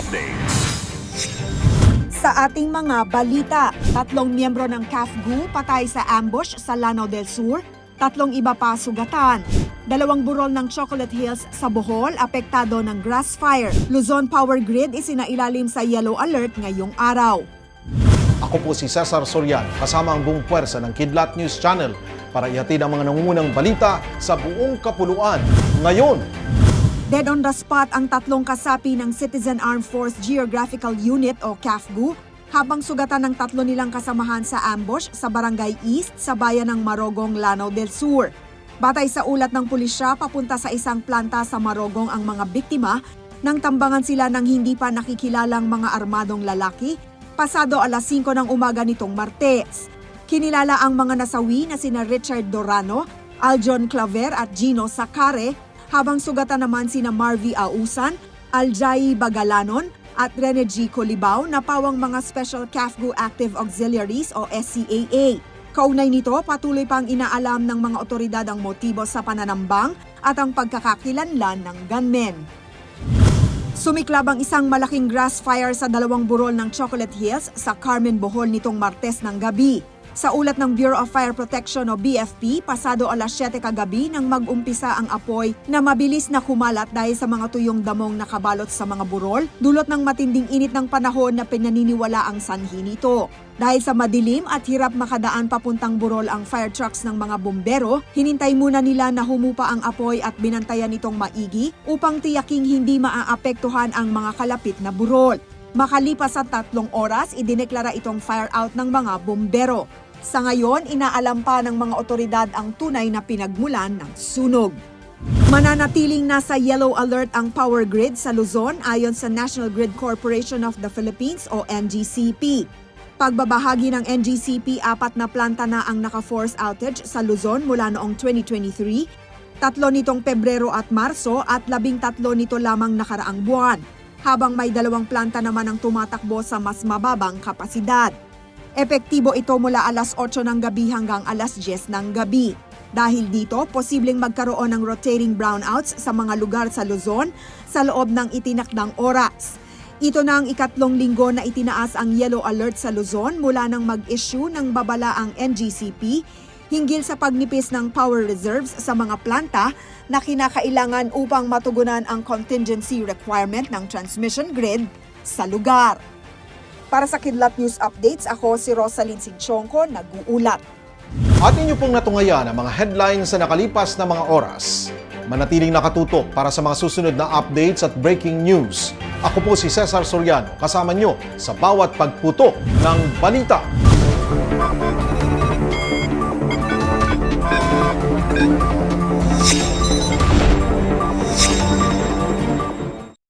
Updates. Sa ating mga balita, tatlong miyembro ng CAFGU patay sa ambush sa Lanao del Sur, tatlong iba pa sugatan. Dalawang burol ng Chocolate Hills sa Bohol apektado ng grass fire. Luzon Power Grid isinailalim sa yellow alert ngayong araw. Ako po si Cesar Sorian, kasama ang buong puwersa ng Kidlat News Channel para ihatid ang mga nangungunang balita sa buong kapuluan. Ngayon, Dead on the spot ang tatlong kasapi ng Citizen Armed Force Geographical Unit o CAFGU habang sugatan ng tatlo nilang kasamahan sa ambush sa Barangay East sa bayan ng Marogong, Lanao del Sur. Batay sa ulat ng pulisya, papunta sa isang planta sa Marogong ang mga biktima nang tambangan sila ng hindi pa nakikilalang mga armadong lalaki pasado alas 5 ng umaga nitong Martes. Kinilala ang mga nasawi na sina Richard Dorano, Aljon Claver at Gino Sacare habang sugatan naman sina Marvy Ausan, Aljai Bagalanon at Rene G. Colibao na pawang mga Special CAFGU Active Auxiliaries o SCAA. Kaunay nito, patuloy pang inaalam ng mga otoridad ang motibo sa pananambang at ang pagkakakilanlan ng gunmen. Sumiklab ang isang malaking grass fire sa dalawang burol ng Chocolate Hills sa Carmen, Bohol nitong Martes ng gabi. Sa ulat ng Bureau of Fire Protection o BFP, pasado alas 7 kagabi nang mag-umpisa ang apoy na mabilis na kumalat dahil sa mga tuyong damong nakabalot sa mga burol, dulot ng matinding init ng panahon na pinaniniwala ang sanhi nito. Dahil sa madilim at hirap makadaan papuntang burol ang fire trucks ng mga bombero, hinintay muna nila na humupa ang apoy at binantayan itong maigi upang tiyaking hindi maaapektuhan ang mga kalapit na burol. Makalipas sa tatlong oras, idineklara itong fire out ng mga bombero. Sa ngayon, inaalam pa ng mga otoridad ang tunay na pinagmulan ng sunog. Mananatiling nasa yellow alert ang power grid sa Luzon ayon sa National Grid Corporation of the Philippines o NGCP. Pagbabahagi ng NGCP, apat na planta na ang naka-force outage sa Luzon mula noong 2023, tatlo nitong Pebrero at Marso at labing tatlo nito lamang nakaraang buwan, habang may dalawang planta naman ang tumatakbo sa mas mababang kapasidad. Epektibo ito mula alas 8 ng gabi hanggang alas 10 ng gabi. Dahil dito, posibleng magkaroon ng rotating brownouts sa mga lugar sa Luzon sa loob ng itinakdang oras. Ito na ang ikatlong linggo na itinaas ang yellow alert sa Luzon mula nang mag-issue ng babala ang NGCP hinggil sa pagnipis ng power reserves sa mga planta na kinakailangan upang matugunan ang contingency requirement ng transmission grid sa lugar. Para sa Kidlat News Updates, ako si Rosalyn Sinchonko, nag-uulat. at inyo pong natungayan ang mga headlines sa nakalipas na mga oras. Manatiling nakatutok para sa mga susunod na updates at breaking news. Ako po si Cesar Soriano, kasama nyo sa bawat pagputok ng balita.